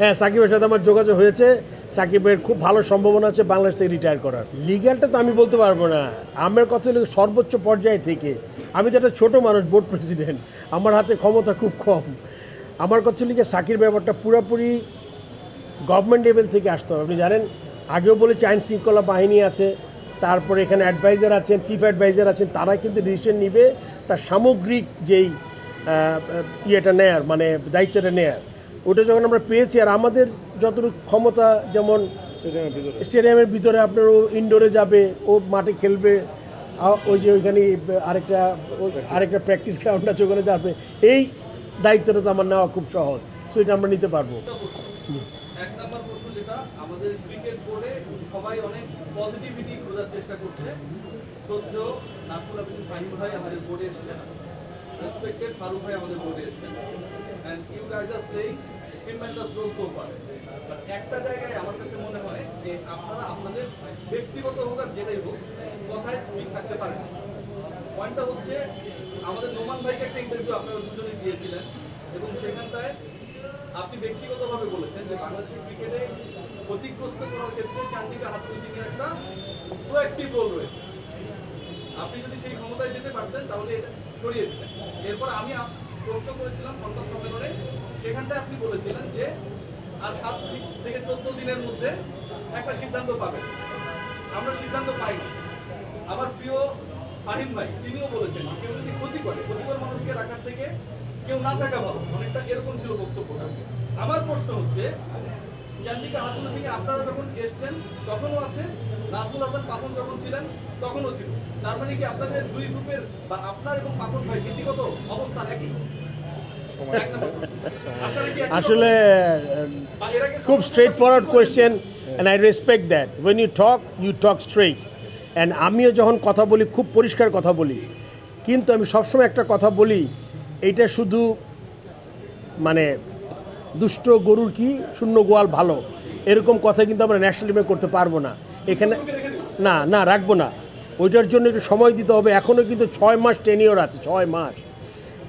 হ্যাঁ সাকিবের সাথে আমার যোগাযোগ হয়েছে। সাকিবের খুব ভালো সম্ভাবনা আছে বাংলাদেশ থেকে রিটায়ার করার। লিগ্যালটা তো আমি বলতে পারব না। আমার কথা হলো সর্বোচ্চ পর্যায়ে থেকে। আমি তো একটা ছোটো মানুষ বোর্ড প্রেসিডেন্ট আমার হাতে ক্ষমতা খুব কম। আমার কথা হলো সাকির ব্যাপারটা পুরোপুরি গভর্নমেন্ট লেভেল থেকে আসতে হবে। আপনি জানেন, আগেও বলেছি, আইন শৃঙ্খলা বাহিনী আছে। তারপরে এখানে অ্যাডভাইজার আছেন চিফ অ্যাডভাইজার আছেন। তারা কিন্তু ডিসিশন নিবে, তার সামগ্রিক যেই ইয়েটা নেয়ার মানে দায়িত্বটা নেয়ার। ওটা যখন আমরা পেয়েছি আর আমাদের যতটুকু ক্ষমতা যেমন স্টেডিয়ামের ভিতরে। আপনার ও ইনডোরে যাবে ও মাঠে খেলবে ওই যে ওইখানে আরেকটা আরেকটা প্র্যাকটিস গ্রাউন্ড আছে ওখানে যাবে। এই দায়িত্বটা তো আমার নেওয়া খুব সহজ। সো এটা আমরা নিতে পারব। এক নম্বর প্রশ্ন যেটা আমাদের ক্রিকেট বোর্ডে সবাই অনেক পজিটিভিটি খোঁজার চেষ্টা করছে। সদ্য নাকুল আবিদিন ফাহিম ভাই আমাদের বোর্ডে এসেছেন। রেসপেক্টেড ফারুক ভাই আমাদের বোর্ডে এসেছেন। And you guys are playing tremendous role so far but একটা জায়গায় আমার কাছে মনে হয় যে আপনারা আপনাদের ব্যক্তিগত হোক আর যেটাই হোক, কথায় স্পিক থাকতে পারেন পয়েন্টটা হচ্ছে, আমাদের নোমান ভাইকে একটা ইন্টারভিউ আপনারা দুজনে দিয়েছিলেন এবং সেখানটায় আপনি ব্যক্তিগতভাবে বলেছেন যে বাংলাদেশের ক্রিকেটে ক্ষতিগ্রস্ত করার ক্ষেত্রে চান্ডিকা হাতুরু সিং এর একটা প্রোঅ্যাক্টিভ রোল রয়েছে। আপনি যদি সেই ক্ষমতায় যেতে পারতেন, তাহলে সরিয়ে দিতেন এরপর আমি প্রশ্ন করেছিলাম সংবাদ সম্মেলনে, সেখানটায় আপনি বলেছিলেন যে আর সাত থেকে চোদ্দ দিনের মধ্যে একটা সিদ্ধান্ত পাবেন। আমরা সিদ্ধান্ত পাইনি আমার প্রিয় ফাহিম ভাই, তিনিও বলেছেন, কেউ যদি ক্ষতি করে, ক্ষতিকর মানুষকে রাখার থেকে কেউ না থাকা ভালো। অনেকটা এরকম ছিল বক্তব্যটা। আমার প্রশ্ন হচ্ছে, চান্দিকা হাতুন সিং আপনারা যখন এসছেন তখনও আছে? নাজমুল হাসান পাপন যখন ছিলেন তখনও ছিল। তার মানে কি আপনাদের দুই গ্রুপের বা আপনার এবং পাপন ভাই নীতিগত অবস্থান একই? আসলে খুব straight forward? Question and I respect that when you talk you talk straight and আমিও যখন কথা বলি খুব পরিষ্কার কথা বলি। কিন্তু আমি সবসময় একটা কথা বলি এইটা শুধু মানে দুষ্ট গরুর কি শূন্য গোয়াল ভালো। এরকম কথা কিন্তু আমরা ন্যাশনাল টিমে করতে পারব না। এখানে না না, রাখব না। ওইটার জন্য একটু সময় দিতে হবে। এখনও কিন্তু ছয় মাস টেনিওর আছে, ছয় মাস।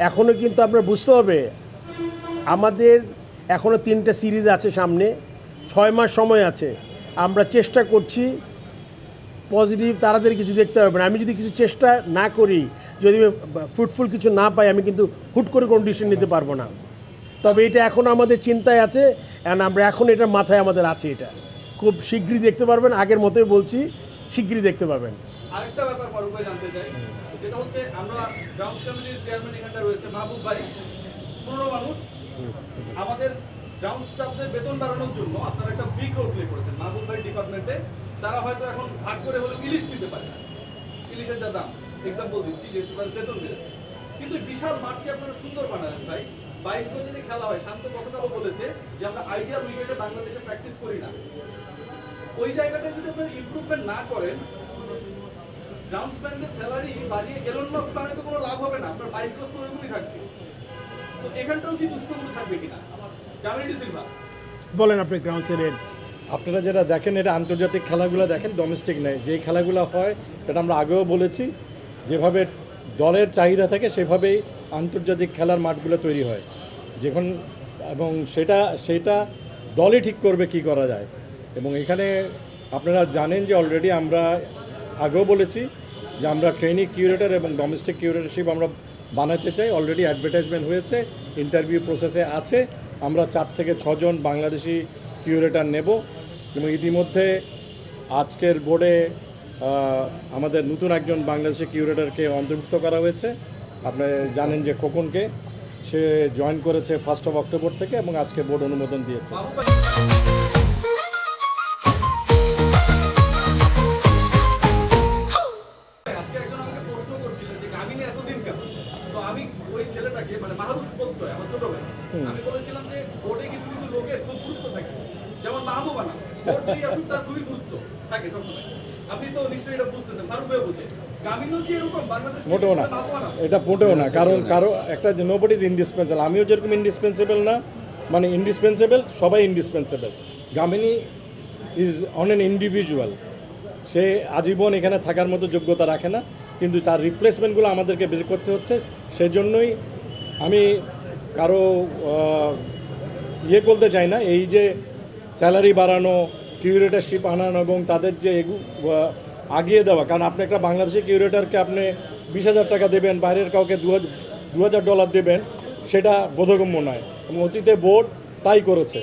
এখনও কিন্তু আপনার বুঝতে হবে, আমাদের এখনও তিনটে সিরিজ আছে সামনে। ছয় মাস সময় আছে। আমরা চেষ্টা করছি পজিটিভ তাড়াতাড়ি কিছু দেখতে পারবে না আমি যদি কিছু চেষ্টা না করি, যদি ফ্রুটফুল কিছু না পাই, আমি কিন্তু হুট করে কোনো ডিসিশন নিতে পারব না। তবে এটা এখন আমাদের চিন্তায় আছে অ্যান্ড আমরা এখন এটা মাথায় আমাদের আছে এটা। খুব শীঘ্রই দেখতে পারবেন, আগের মতোই বলছি শীঘ্রই দেখতে পাবেন আরেকটা ব্যাপার ফারুক জানতে চাই সেটা হচ্ছে আমরা গ্রাউন্ডস কমিটির চেয়ারম্যান এখানটা রয়েছে, মাহবুব ভাই। পুরনো মানুষ। আমাদের গ্রাউন্ড স্টাফদের বেতন বাড়ানোর জন্য আপনারা একটা বিগ রোল প্লে করেছেন, মাহবুব ভাই ডিপার্টমেন্টে তারা হয়তো এখন ভাগ করে হলেও ইলিশ নিতে পারে না। ইলিশের যা দাম এক্সাম্পল দিচ্ছি, যেহেতু তাদের বেতন বেড়েছে। কিন্তু বিশাল মাঠকে আপনারা সুন্দর বানালেন ভাই। বাইশ গজে খেলা হয়, শান্ত গতকালও বলেছে যে আমরা আইডিয়াল উইকেটে বাংলাদেশে প্র্যাকটিস করি না। ওই জায়গাটা যদি আপনারা ইমপ্রুভমেন্ট না করেন গ্রাউন্ডসম্যানদের স্যালারি বাড়িয়ে এলন মাস্ক বানাতে তো কোনো লাভ হবে না আপনার বাইশ গজ তো ওরকমই থাকবে। তো এখানটাও কি দুষ্টগুলো থাকবে কিনা? জামিনী সিলভা বলেন আপনি গ্রাউন্ড সেলের আপনারা যেটা দেখেন এটা আন্তর্জাতিক খেলাগুলো দেখেন ডোমেস্টিক নেই। যেই খেলাগুলো হয় সেটা আমরা আগেও বলেছি যেভাবে দলের চাহিদা থাকে সেভাবেই আন্তর্জাতিক খেলার মাঠগুলো তৈরি হয়। যখন এবং সেটা সেটা দলই ঠিক করবে কি করা যায়। এবং এখানে আপনারা জানেন যে অলরেডি আমরা আগেও বলেছি যে আমরা ট্রেনিং কিউরেটার এবং ডোমেস্টিক কিউরেটরশিপ আমরা বানাতে চাই। অলরেডি অ্যাডভার্টাইজমেন্ট হয়েছে ইন্টারভিউ প্রসেসে আছে। আমরা চার থেকে ছজন বাংলাদেশি কিউরেটার নেব এবং ইতিমধ্যে আজকের বোর্ডে আমাদের নতুন একজন বাংলাদেশি কিউরেটারকে অন্তর্ভুক্ত করা হয়েছে। আপনি জানেন যে খোকনকে। সে জয়েন করেছে ফার্স্ট অফ অক্টোবর থেকে এবং আজকে বোর্ড অনুমোদন দিয়েছে। ছোট ভাই আমি বলেছিলাম যে বোর্ডে কিছু কিছু লোকের খুব গুরুত্ব থাকে। যেমন মাহবুবানা বোর্ড যদি আসুক তার খুবই গুরুত্ব থাকে সবসময়। আপনি তো নিশ্চয়ই এটা বুঝতেছেন ফারুক ভাই বুঝে। গামিনীও কি এরকম বাংলাদেশ মোটেও না। এটা মোটেও না কারণ কারও একটা যে নোবডি ইজ ইন্ডিসপেন্সেবল আমিও যেরকম ইন্ডিসপেন্সেবল না মানে ইন্ডিসপেন্সেবল সবাই indispensable Gamini is on an individual সে আজীবন এখানে থাকার মতো যোগ্যতা রাখে না কিন্তু তার রিপ্লেসমেন্টগুলো আমাদেরকে বের করতে হচ্ছে। সেজন্যই আমি কারও ইয়ে বলতে চাই না এই যে স্যালারি বাড়ানো কিউরেটারশিপ আনানো এবং তাদের যে আগিয়ে দেওয়া কারণ আপনি একটা বাংলাদেশি কিউরেটারকে আপনি বিশ হাজার টাকা দেবেন বাইরের কাউকে দু হাজার দু হাজার ডলার দেবেন সেটা বোধগম্য নয়। এবং অতীতে বোর্ড তাই করেছে।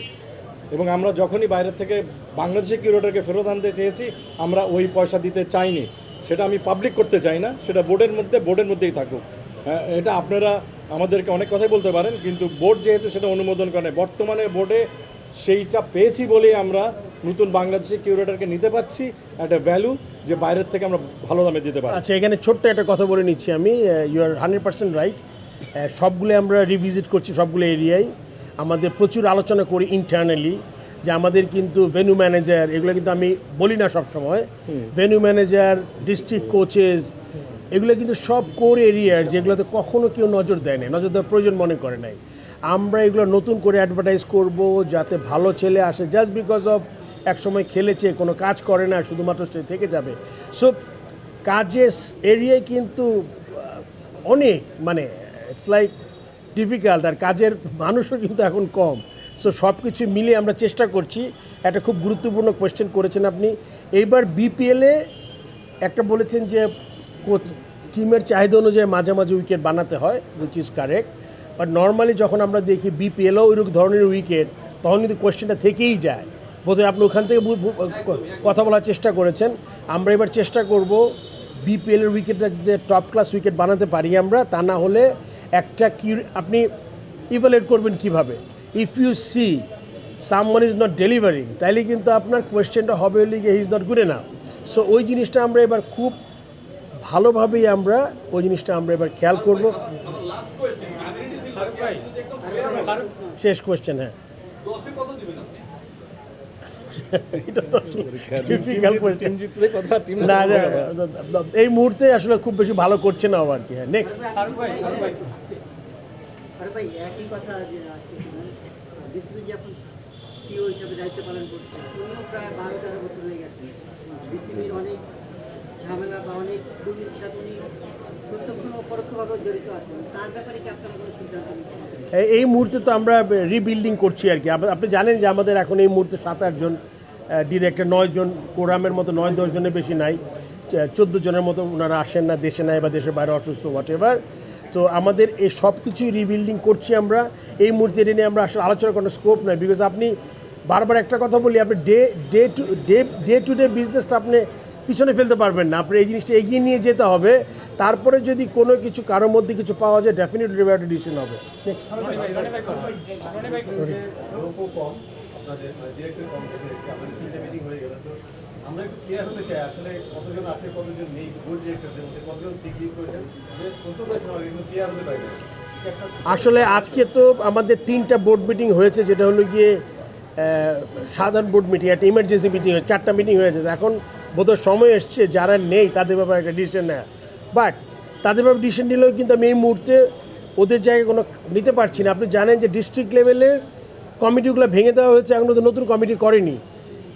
এবং আমরা যখনই বাইরের থেকে বাংলাদেশি কিউরেটারকে ফেরত আনতে চেয়েছি আমরা ওই পয়সা দিতে চাইনি। সেটা আমি পাবলিক করতে চাই না সেটা বোর্ডের মধ্যে বোর্ডের মধ্যেই থাকুক। হ্যাঁ, এটা আপনারা আমাদেরকে অনেক কথাই বলতে পারেন কিন্তু বোর্ড যেহেতু সেটা অনুমোদন করে বর্তমানে বোর্ডে সেইটা পেয়েছি বলেই আমরা নতুন বাংলাদেশি কিউরেটারকে নিতে পারছি একটা ভ্যালু যে বাইরের থেকে আমরা ভালো দামে দিতে পারি আচ্ছা এখানে ছোট্ট একটা কথা বলে নিচ্ছি আমি you are hundred percent right সবগুলো আমরা রিভিজিট করছি সবগুলো এরিয়ায়। আমাদের প্রচুর আলোচনা করি ইন্টারনালি যে আমাদের কিন্তু ভেনু ম্যানেজার এগুলো কিন্তু আমি বলি না সব সময় ভেনু ম্যানেজার ডিস্ট্রিক্ট কোচেস এগুলো কিন্তু সব কোর এরিয়ার যেগুলোতে কখনো কেউ নজর দেয় না নজর দেওয়ার প্রয়োজন মনে করে নাই। আমরা এগুলো নতুন করে অ্যাডভার্টাইজ করব যাতে ভালো ছেলে আসে জাস্ট বিকজ অফ এক সময় খেলেছে, কোনো কাজ করে না, শুধুমাত্র সে থেকে যাবে। সো কাজের এরিয়ায় কিন্তু অনেক মানে ইটস লাইক ডিফিকাল্ট আর কাজের মানুষও কিন্তু এখন কম। সো সব কিছু মিলে আমরা চেষ্টা করছি। একটা খুব গুরুত্বপূর্ণ কোয়েশ্চেন করেছেন আপনি। এইবার বিপিএলে একটা বলেছেন যে টিমের চাহিদা অনুযায়ী মাঝে মাঝে উইকেট বানাতে হয় which is correct but normally যখন আমরা দেখি বিপিএলও ওইরকম ধরনের উইকেট তখন কিন্তু কোয়েশ্চেনটা থেকেই যায়। বোধহয় আপনি ওখান থেকে কথা বলার চেষ্টা করেছেন। আমরা এবার চেষ্টা করব বিপিএলের উইকেটটা যদি টপ ক্লাস উইকেট বানাতে পারি আমরা, তা না হলে একটা কি, আপনি ইভ্যালুয়েট করবেন কীভাবে? If you see someone is not delivering তাইলে কিন্তু আপনার কোয়েশ্চেনটা হবে হলে he is not good enough so ওই জিনিসটা আমরা এবার খুব ভালোভাবেই আমরা ওই জিনিসটা আমরা এবার খেয়াল করব। শেষ কোয়েশ্চেন হ্যাঁ। এই মুহূর্তে আসলে খুব বেশি ভালো করছে না আর কি হ্যাঁ নেক্সট দায়িত্ব পালন করছে অনেক ঝামেলা বা অনেক দুর্নীতির সাথে উনি কোনো এই- মুহূর্তে তো আমরা রিবিল্ডিং করছি আর কি। আপনি জানেন যে আমাদের এখন এই মুহূর্তে সাত আটজন ডিরেক্টর নয় জন কোরামের মতো নয়, দশ জনের বেশি নাই চোদ্দ জনের মতো ওনারা আসেন না, দেশে নাই বা দেশের বাইরে অসুস্থ হোয়াট এভার তো আমাদের এই সব কিছুই রিবিল্ডিং করছি আমরা। এই মুহূর্তে এটা নিয়ে আমরা আসলে আলোচনা করার স্কোপ নয় বিকজ আপনি বারবার একটা কথা বলি, আপনি day day to day day to day বিজনেসটা আপনি পিছনে ফেলতে পারবেন না। আপনি এই জিনিসটা এগিয়ে নিয়ে যেতে হবে। তারপরে যদি কোনো কিছু কারোর মধ্যে কিছু পাওয়া যায় ডেফিনেটলি একটা ডিসিশন হবে। আসলে আসলে আজকে তো আমাদের তিনটা বোর্ড মিটিং হয়েছে, যেটা হলো গিয়ে সাধারণ বোর্ড মিটিং একটা ইমার্জেন্সি মিটিং হয়েছে চারটা মিটিং হয়েছে এখন বোধহয় সময় এসছে যারা নেই তাদের ব্যাপারে একটা ডিসিশন নেয়। বাট তাদের ব্যাপারে ডিসিশন নিলেও কিন্তু আমি এই মুহূর্তে ওদের জায়গায় কোনো নিতে পারছি না। আপনি জানেন যে ডিস্ট্রিক্ট লেভেলের কমিটিগুলো ভেঙে দেওয়া হয়েছে এখন তো নতুন কমিটি করেনি।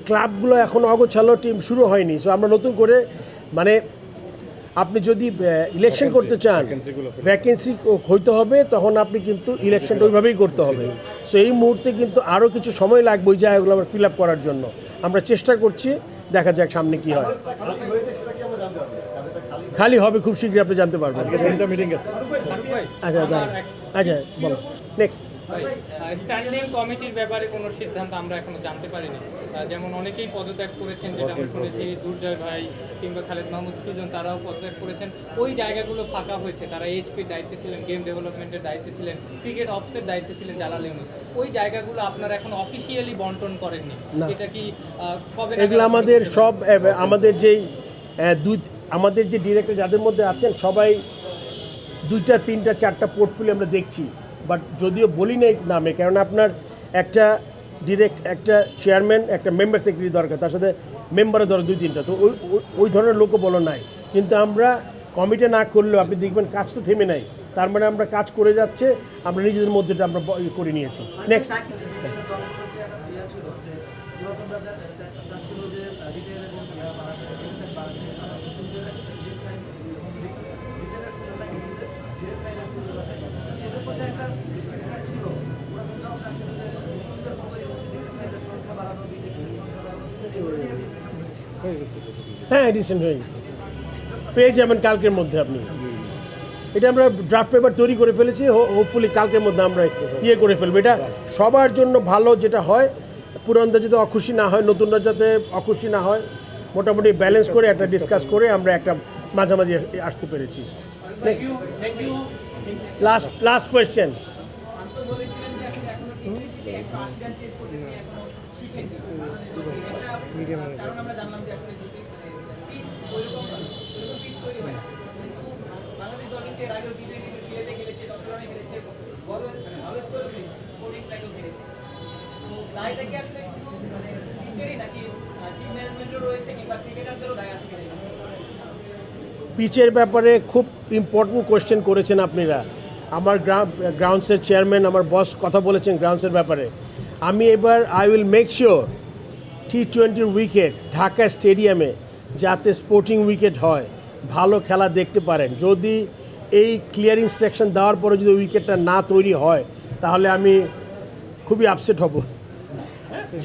ক্লাবগুলো এখন অগোছালো টিম শুরু হয়নি। সো আমরা নতুন করে মানে আপনি যদি ইলেকশন করতে চান ভ্যাকেন্সি হইতে হবে তখন আপনি কিন্তু ইলেকশনটা ওইভাবেই করতে হবে। সো এই মুহূর্তে কিন্তু আরও কিছু সময় লাগবে ওই জায়গাগুলো আবার ফিল আপ করার জন্য। আমরা চেষ্টা করছি দেখা যাক সামনে কি হয়। খালি হবে খুব শীঘ্রই আপনি জানতে পারবেন। আচ্ছা দাঁড়ান। আচ্ছা বলো। নেক্সট স্ট্যান্ডিং কমিটির ব্যাপারে কোনো সিদ্ধান্ত আমরা এখনও জানতে পারিনি। যেমন অনেকেই পদত্যাগ করেছেন যেটা আমরা শুনেছি দুর্জয় ভাই কিংবা খালেদ মাহমুদ সুজন তারাও পদত্যাগ করেছেন। ওই জায়গাগুলো ফাঁকা হয়েছে। তারা এইচপির দায়িত্বে ছিলেন গেম ডেভেলপমেন্টের দায়িত্বে ছিলেন ক্রিকেট অফিসের দায়িত্বে ছিলেন জালাল ইউনুস। ওই জায়গাগুলো আপনারা এখন অফিসিয়ালি বন্টন করেননি। এটা কি কবে এগুলো আমাদের সব আমাদের যেই দুই আমাদের যে ডিরেক্টর যাদের মধ্যে আছেন সবাই দুইটা তিনটা চারটা পোর্টফোলিও আমরা দেখছি। বাট যদিও বলি নেই নামে কারণ আপনার একটা ডিরেক্ট একটা চেয়ারম্যান একটা মেম্বার সেক্রেটারি দরকার, তার সাথে মেম্বারের দরকার দুই তিনটা। তো ওই, ওই- ওই ধরনের লোকও বলো নাই। কিন্তু আমরা কমিটি না করলেও আপনি দেখবেন কাজ তো থেমে নাই। তার মানে আমরা কাজ করে যাচ্ছে, আমরা নিজেদের মধ্যেটা আমরা ইয়ে করে নিয়েছি। নেক্সট হ্যাঁ রিসেন্ট হয়ে গেছে। পেয়ে যাবেন কালকের মধ্যে আপনি। এটা আমরা ড্রাফট পেপার তৈরি করে ফেলেছি হোপফুলি কালকের মধ্যে আমরা ইয়ে করে ফেলব। এটা সবার জন্য ভালো যেটা হয় পুরানরা যাতে অখুশি না হয় নতুনরা যাতে অখুশি না হয় মোটামুটি ব্যালেন্স করে একটা ডিসকাস করে আমরা একটা মাঝামাঝি আসতে পেরেছি। লাস্ট লাস্ট কোয়েশ্চেন পিচের ব্যাপারে খুব ইম্পর্টেন্ট কোয়েশ্চেন করেছেন আপনারা। আমার গ্রাউন্ডসের চেয়ারম্যান আমার বস কথা বলেছেন গ্রাউন্ডসের ব্যাপারে। আমি এবার I will make sure T টোয়েন্টির উইকেট ঢাকা স্টেডিয়ামে যাতে স্পোর্টিং উইকেট হয়। ভালো খেলা দেখতে পারেন। যদি এই ক্লিয়ার ইনস্ট্রাকশন দেওয়ার পরে যদি উইকেটটা না তৈরি হয়, তাহলে আমি খুবই আপসেট হব।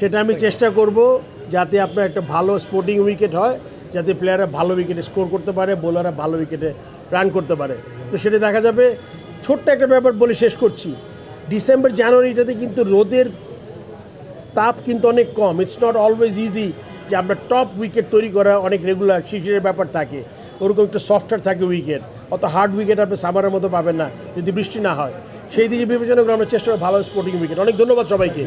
সেটা আমি চেষ্টা করব যাতে আপনার একটা ভালো স্পোর্টিং উইকেট হয়, যাতে প্লেয়াররা ভালো উইকেটে স্কোর করতে পারে বোলাররা ভালো উইকেটে রান করতে পারে। তো সেটা দেখা যাবে। ছোট্ট একটা ব্যাপার বলে শেষ করছি। ডিসেম্বর জানুয়ারিটাতে কিন্তু রোদের তাপ কিন্তু অনেক কম। ইটস নট অলওয়েজ ইজি যে আমরা টপ উইকেট তৈরি করা অনেক রেগুলার শিশিরের ব্যাপার থাকে। ওরকম একটু সফটওয়্যার থাকে উইকেট অত হার্ড উইকেট আপনি সামারের মতো পাবেন না, যদি বৃষ্টি না হয়। সেই দিকে বিবেচনা করে আমরা চেষ্টা করব ভালো স্পোর্টিং উইকেট অনেক ধন্যবাদ সবাইকে।